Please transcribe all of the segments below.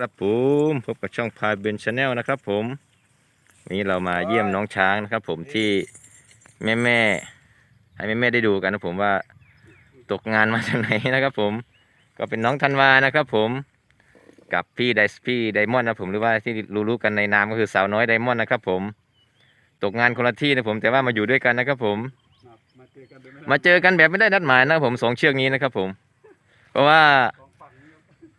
ครับผมพบกับช่องพายเบนชาแนลนะครับผมวันนี้เรามาเยี่ยมน้องช้างนะครับ ผมที่แม่แม่ๆให้แม่แม่ๆได้ดูกันนะผมว่าตกงานมาจากไหนนะครับ ผม ก็เป็นน้องธันวานะครับ ผมกับพี่ไดพี่ไดมอนด์นะผมหรือว่าที่รู้ๆกันในนามก็คือสาวน้อยไดมอนด์นะครับ ผม ตกงานคนละที่นะผมแต่ว่ามาอยู่ด้วยกันนะครับ ผมครับมาเจอกันโดยไม่มาเจอกันแบบไม่ได้นัดหมายนะครับผมสองเชือกนี้นะครับ ผม เพราะว่าข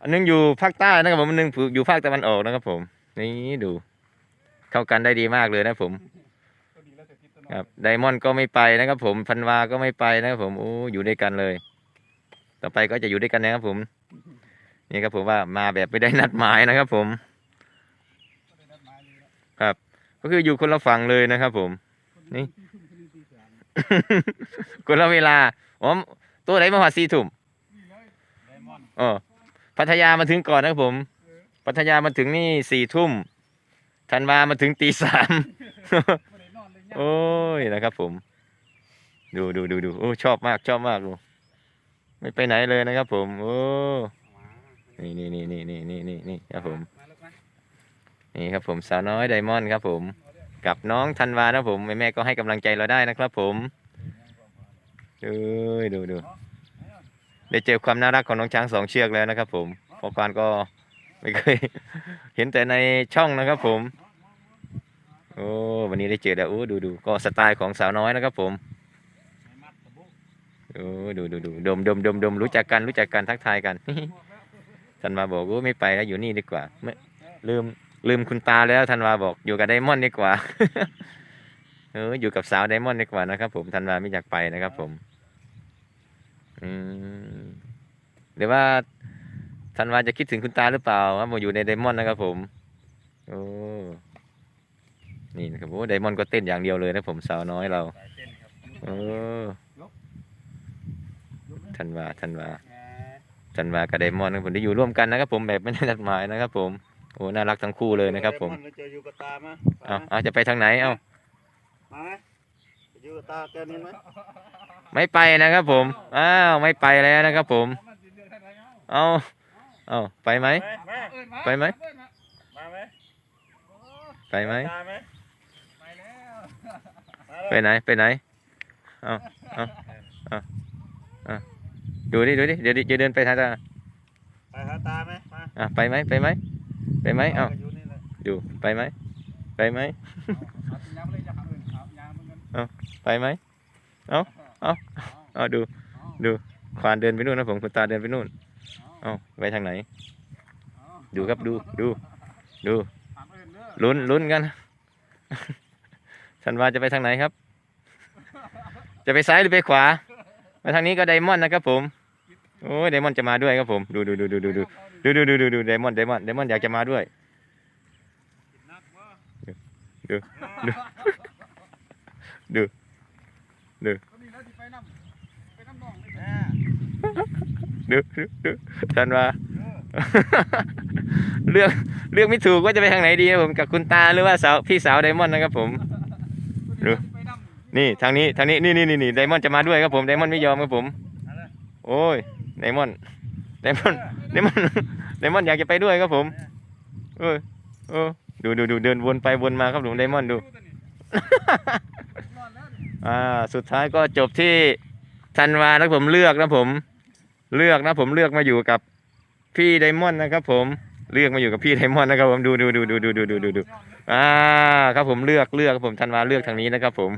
องฝั่งนี้ครับอันนึงอยู่ภาคใต้นะครับผมอันนึงอยู่ภาคตะวันออกนะครับ ผม นี่ดู เข้ากันได้ดีมากเลยนะผมครับไดมอนด์ก็ไม่ไปนะครับ ผมพันวาก็ไม่ไปนะครับผมโอ้อยู่ด้วยกันเลย ต่อไปก็จะอยู่ด้วยกันนะครับ ผม นี่ครับผมว่ามาแบบไม่ได้นัดหมายนะครับ ผม ครับ ก็คืออยู่คนละฝั่งเลยนะครับ ผม นี่ คนละเวลาอ๋อตัวไหนมาหัดสี่ทุ่มเลยไดมอนด์อ๋อ พัทยามาถึงก่อนนะครับผม พัทยามาถึงนี่สี่ทุ่มธันวามาถึงตีสามไม่ได้นอนเลยเนี่ยโอ้ยนะครับผม ดูดูดูดูโอ้ชอบมากชอบมากดูไม่ไปไหนเลยนะครับ ผม โอ้นี่นี่นี่นี่นี่นี่นี่นี่ครับผมมาแล้วนะนี่ครับผมสาวน้อยไดมอนด์ครับ ผม กับน้องธันวานะครับผมแม่แม่ๆก็ให้กำลังใจเราได้นะครับ ผมดูดูดู ได้เจอความน่ารักของน้องช้างสองเชือกแล้วนะครับ ผมพอควานก็ไม่เคย เห็นแต่ในช่องนะครับ ผม โอ้วันนี้ได้เจอแล้วโอ้ดูดูก็สไตล์ของสาวน้อยนะครับ ผมโอ้ดูดูดูดมดมดมดมรู้จักกันรู้จักกันทักทายกันธันวาบอกว่าไม่ไปแล้วอยู่นี่ดีกว่าไม่ลืมลืมคุณตาแล้วธันวาบอกอยู่กับไดมอนด์ดีกว่าเอออยู่กับสาวไดมอนด์ดีกว่านะครับ ผมธันวาไม่อยากไปนะครับ ผม อืมหรือว่าธันวาจะคิดถึงคุณตาหรือเปล่าว่ามาอยู่ในไดมอนด์นะครับผมโอ้นี่นะครับโอ้ไดมอนด์ก็เต้นอย่างเดียวเลยนะผมสาวน้อยเราสายเต้นครับโอ้ยกเลยธันวาธันวาแหมธันวากับไดมอนด์นะครับผมได้อยู่ร่วมกันนะครับผมแบบไม่ได้นัดหมายนะครับ ผมโอ้น่ารักทั้งคู่เลยนะครับ ผมไดอนด์เราเจออยู่กับตามาเอาเอาจะไปทางไหนเอามาไหมจะ อยู่กับตาแกนี่ไหมไม่ไปนะครับผม อ้าว ไม่ไปแล้วนะครับผม เอาเอาไปไหมแม่ไปไหม มาไหมไปไหม ตาไหมไปแล้วไปไหน ไปไหน เอาเอาเอาเอาดูดิ ดูดิ เดี๋ยวดิจะเดินไปทางตาไปหาตาไหมมาอะไปไหม ไปไหม ไปไหม เอายู่นี่แหละดู ไปไหม ไปไหม เหมือนกันไปไหมเอาดู ดูควานเดินไปนู่นนะผมคุณตาเดินไปนู่น เอาไปทางไหน ดูครับดูดูดูลุ้นลุ้นกันธันวาจะไปทางไหนครับ จะไปซ้ายหรือไปขวามาทางนี้ก็ไดมอนด์นะครับผมโอ้ยไดมอนด์จะมาด้วยครับผมดูดูดูดูดูดูดูดูดูดูดูไดมอนด์ไดมอนด์ไดมอนด์อยากจะมาด้วย ดูดู ดูดูก็นี่แล้วที่ไปน้ำไปน้ำหนอเดูดูดูธันวาเลือกเลือกไม่ถูกว่าจะไปทางไหนดีครับผมกับคุณตาหรือว่าสาวพี่สาวไดมอนด์นะครับผมดูนี่ทางนี้ทางนี้นี่นี่นี่นี่ไดมอนด์จะมาด้วยครับผมไดมอนด์ไม่ยอมครับผม โอ้ยไดมอนด์ไดมอนด์ไดมอนด์ไดมอนด์อยากจะไปด้วยครับผมเออเออดูดูดูเดินวนไปวนมาครับผมไดมอนด์ดู อ่าสุดท้ายก็จบที่ธันวานะผมเลือกนะผม เลือกนะผมเลือกมาอยู่กับพี่ไดมอนด์นะครับ ผมเลือกมาอยู่กับพี่ไดมอนด์นะครับผมดูดูดูดูดูดูดูดูดูอ่าครับผมเลือกเลือกครับผมธันวาเลือกทางนี้นะครับผม